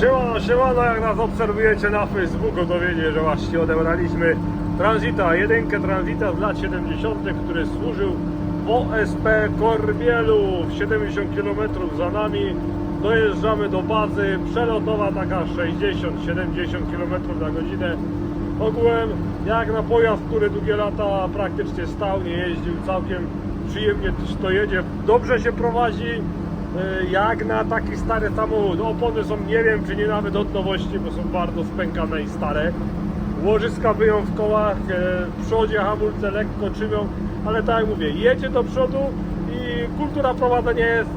Siemano, siemano, jak nas obserwujecie na Facebooku, to wiecie, że właśnie odebraliśmy Transita, jedynkę Transita z lat 70., który służył w OSP Korbielów, 70 km za nami. Dojeżdżamy do bazy, przelotowa taka 60-70 km na godzinę. Ogółem jak na pojazd, który długie lata praktycznie stał, nie jeździł, całkiem przyjemnie to jedzie, dobrze się prowadzi. E, jak na taki stary samochód. Opony są nie wiem czy nie nawet od nowości, bo są bardzo spękane i stare. Łożyska wyją w kołach, e, w przodzie hamulce lekko czymią, ale tak jak mówię, jedzie do przodu i kultura prowadzenia jest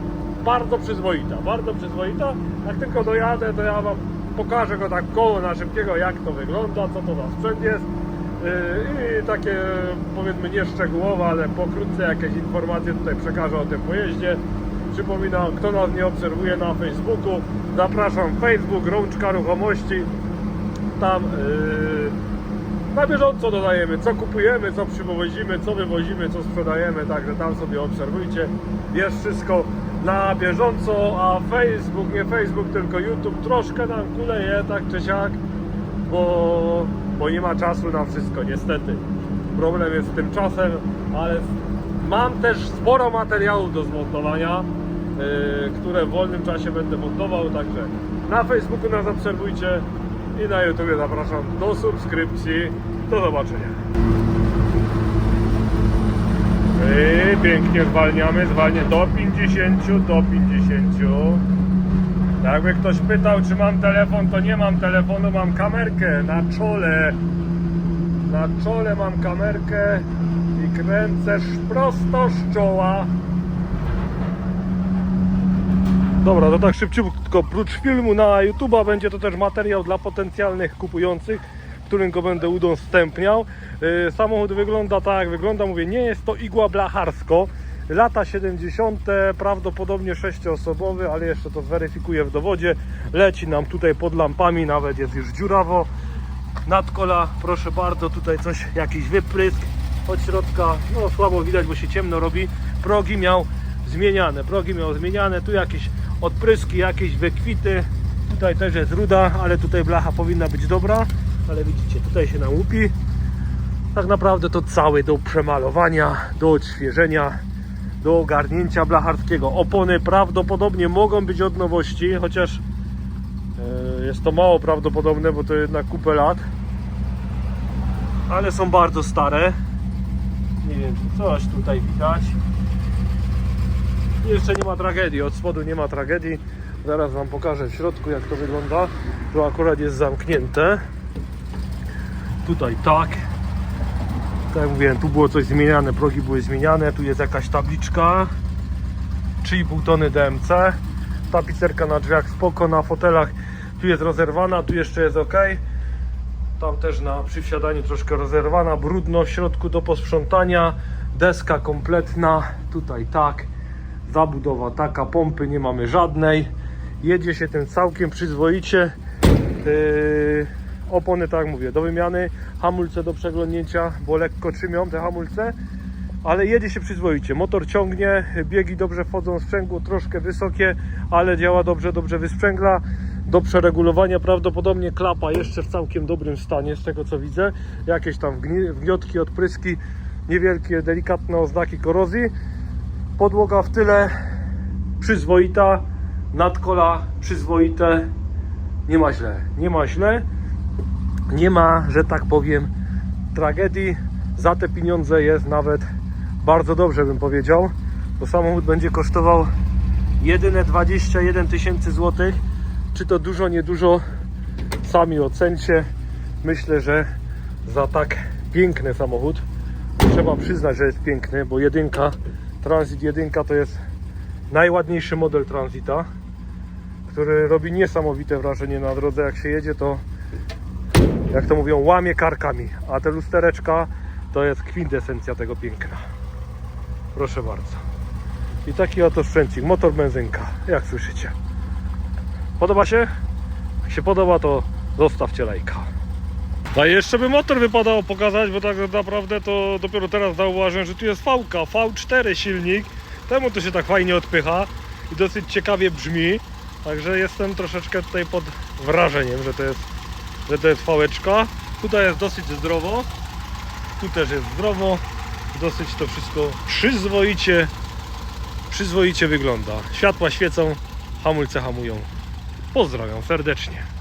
bardzo przyzwoita, bardzo przyzwoita. Jak tylko dojadę, to ja Wam pokażę go tak koło na szybkiego, jak to wygląda, co to za sprzęt jest. Yy, I takie powiedzmy nieszczegółowe, ale pokrótce jakieś informacje tutaj przekażę o tym pojeździe. Przypominam, kto nas nie obserwuje na Facebooku, zapraszam Facebook Rączka Ruchomości. Tam yy, na bieżąco dodajemy, co kupujemy, co przywozimy, co wywozimy, co sprzedajemy, także tam sobie obserwujcie. Jest wszystko na bieżąco, a Facebook, nie Facebook, tylko YouTube troszkę nam kuleje, tak czy siak, bo, bo nie ma czasu na wszystko, niestety. Problem jest z tym czasem, ale mam też sporo materiałów do zmontowania, które w wolnym czasie będę montował, także na Facebooku nas obserwujcie i na YouTube zapraszam do subskrypcji. Do zobaczenia. I pięknie zwalniamy, zwalnie do 50, do 50. Jakby ktoś pytał, czy mam telefon, to nie mam telefonu, mam kamerkę na czole. Na czole mam kamerkę i kręcę prosto z czoła. Dobra, to tak szybciutko, prócz filmu na YouTube'a będzie to też materiał dla potencjalnych kupujących, którym go będę udostępniał. Yy, Samochód wygląda tak, jak wygląda, mówię, nie jest to igła blacharsko. Lata 70, prawdopodobnie sześcioosobowy, ale jeszcze to zweryfikuję w dowodzie. Leci nam tutaj pod lampami, nawet jest już dziurawo. Nadkola, proszę bardzo, tutaj coś, jakiś wyprysk od środka, no słabo widać, bo się ciemno robi. Progi miał zmieniane, progi miał zmieniane, tu jakieś odpryski, jakieś wykwity. Tutaj też jest ruda, ale tutaj blacha powinna być dobra, ale widzicie, tutaj się nam łupi. Tak naprawdę to cały do przemalowania, do odświeżenia, do ogarnięcia blacharskiego. Opony prawdopodobnie mogą być od nowości, chociaż e, jest to mało prawdopodobne, bo to jednak kupę lat. Ale są bardzo stare. Nie wiem, coś tutaj widać. Jeszcze nie ma tragedii, od spodu nie ma tragedii. Zaraz Wam pokażę w środku jak to wygląda. Tu akurat jest zamknięte. Tutaj tak. Tak jak mówiłem, tu było coś zmieniane, progi były zmieniane. Tu jest jakaś tabliczka. 3,5 tony DMC. Tapicerka na drzwiach spoko, na fotelach tu jest rozerwana, tu jeszcze jest ok. Tam też na przy wsiadaniu troszkę rozerwana, brudno w środku do posprzątania. Deska kompletna, tutaj tak. Zabudowa taka, pompy nie mamy żadnej. Jedzie się tym całkiem przyzwoicie. Yy, opony, tak mówię, do wymiany. Hamulce do przeglądnięcia, bo lekko trzymią te hamulce. Ale jedzie się przyzwoicie. Motor ciągnie, biegi dobrze wchodzą sprzęgło, troszkę wysokie, ale działa dobrze, dobrze wysprzęgla. Do przeregulowania prawdopodobnie klapa jeszcze w całkiem dobrym stanie, z tego co widzę. Jakieś tam wgni- wgniotki, odpryski, niewielkie, delikatne oznaki korozji. Podłoga w tyle przyzwoita, nadkola przyzwoite. Nie ma źle, nie ma źle. Nie ma, że tak powiem, tragedii. Za te pieniądze jest nawet bardzo dobrze, bym powiedział. Bo samochód będzie kosztował jedyne 21 tysięcy złotych. Czy to dużo, niedużo, sami ocencie. Myślę, że za tak piękny samochód trzeba przyznać, że jest piękny, bo jedynka, Transit jedynka to jest najładniejszy model Transita, który robi niesamowite wrażenie na drodze. Jak się jedzie, to jak to mówią, łamie karkami, a te lustereczka to jest kwintesencja tego piękna. Proszę bardzo. I taki oto sprzęcik, motor benzynka, jak słyszycie. Podoba się? Jak się podoba, to zostawcie lajka. A jeszcze by motor wypadało pokazać, bo tak naprawdę to dopiero teraz zauważyłem, że tu jest VK, V4 silnik. Temu to się tak fajnie odpycha i dosyć ciekawie brzmi. Także jestem troszeczkę tutaj pod wrażeniem, że to jest, że to jest fałeczka. Tutaj jest dosyć zdrowo. Tu też jest zdrowo. Dosyć to wszystko przyzwoicie, przyzwoicie wygląda. Światła świecą, hamulce hamują. Pozdrawiam serdecznie.